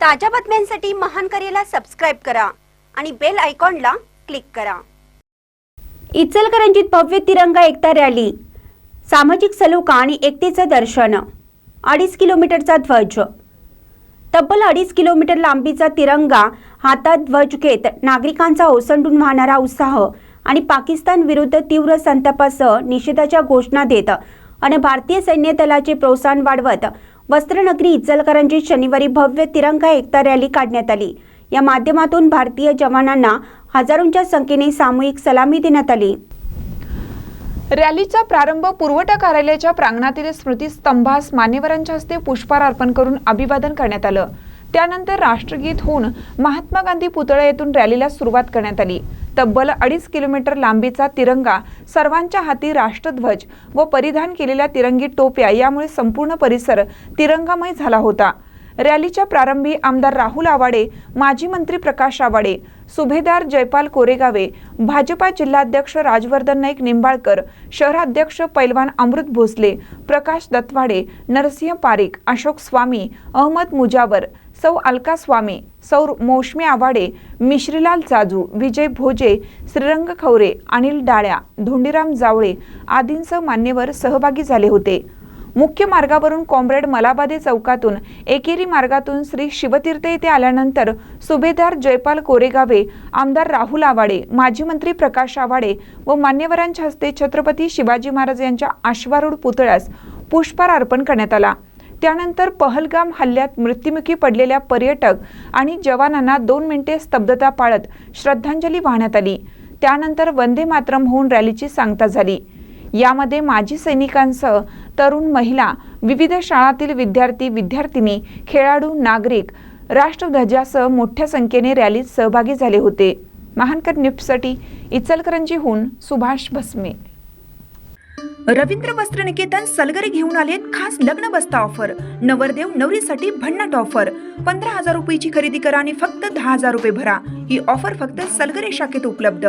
ताज्या बातम्यांसाठी महान करेला सबस्क्राईब करा आणि बेल आयकॉनला क्लिक करा. इचलकरंजीत भव्य तिरंगा एकता रॅली सामाजिक सलोखा आणि एकतेचं दर्शन अडीच किलोमीटरचा ध्वज. तब्बल अडीच किलोमीटर लांबीचा तिरंगा हातात ध्वज घेत नागरिकांचा ओसंडून वाहणारा उत्साह आणि पाकिस्तान विरुद्ध तीव्र संतापासह निषेधाच्या घोषणा देत आणि भारतीय सैन्य दलाचे प्रोत्साहन वाढवत वस्त्रनगरी इचलकरंजीत शनिवारी भव्य तिरंगा एकता रॅली काढण्यात आली. या माध्यमातून भारतीय जवानांना हजारोंच्या संख्येने सामूहिक सलामी देण्यात आली. रॅलीचा प्रारंभ पुरवठा कार्यालयाच्या प्रांगणातील स्मृतीस्तंभास मान्यवरांच्या हस्ते पुष्पहार अर्पण करून अभिवादन करण्यात आलं. त्यानंतर राष्ट्रगीत होऊन महात्मा गांधी पुतळा येथून रॅलीला सुरुवात करण्यात आली. तब्बल अडीच किलोमीटर लांबीचा तिरंगा सर्वांच्या हाती राष्ट्रध्वज व परिधान केलेल्या तिरंगी टोप्या यामुळे संपूर्ण परिसर तिरंगामय झाला होता. रॅलीच्या प्रारंभी आमदार राहुल आवाडे माजी मंत्री प्रकाश आवाडे सुभेदार जयपाल कोरेगावे भाजपा जिल्हाध्यक्ष राजवर्धन नाईक निंबाळकर शहराध्यक्ष पैलवान अमृत भोसले प्रकाश दत्वाडे नरसिंह पारेख अशोक स्वामी अहमद मुजावर सौ अलका स्वामी सौ मौशमी आवाडे मिश्रीलाल जाजू विजय भोजे श्रीरंग खवरे अनिल डाळ्या धोंडीराम जावळे आदींसह मान्यवर सहभागी झाले होते. मुख्य मार्गावरून कॉम्रेड मलाबादे चौकातून एकेरी मार्गातून श्री शिवतीर्थ येथे आल्यानंतर सुभेदार जयपाल कोरेगावे आमदार राहुल आवाडे माजी मंत्री प्रकाश आवाडे व मान्यवरांच्या हस्ते छत्रपती शिवाजी महाराज यांच्या अश्वारूढ पुतळ्यास पुष्पहार अर्पण करण्यात आला. त्यानंतर पहलगाम हल्ल्यात मृत्युमुखी पडलेल्या पर्यटक आणि जवानांना दोन मिनिटे स्तब्धता पाळत श्रद्धांजली वाहण्यात आली. त्यानंतर वंदे मातरम होऊन रॅलीची सांगता झाली. यामध्ये माजी सैनिकांसह तरुण महिला विविध शाळातील विद्यार्थी विद्यार्थिनी खेळाडू नागरिक राष्ट्रध्वजासह मोठ्या संख्येने रॅलीत सहभागी झाले होते. महानकर न्यूजसाठी इचलकरंजीहून सुभाष भस्मे. रवींद्र वस्त्र निकेतन सलगरी घेऊन आलेत खास लग्न बस्ता ऑफर. नवरदेव नवरीसाठी भन्नाट ऑफर. पंधरा हजार रुपयाची खरेदी करा आणि फक्त दहा हजार रुपये भरा. ही ऑफर फक्त सलगरे शाखेत उपलब्ध.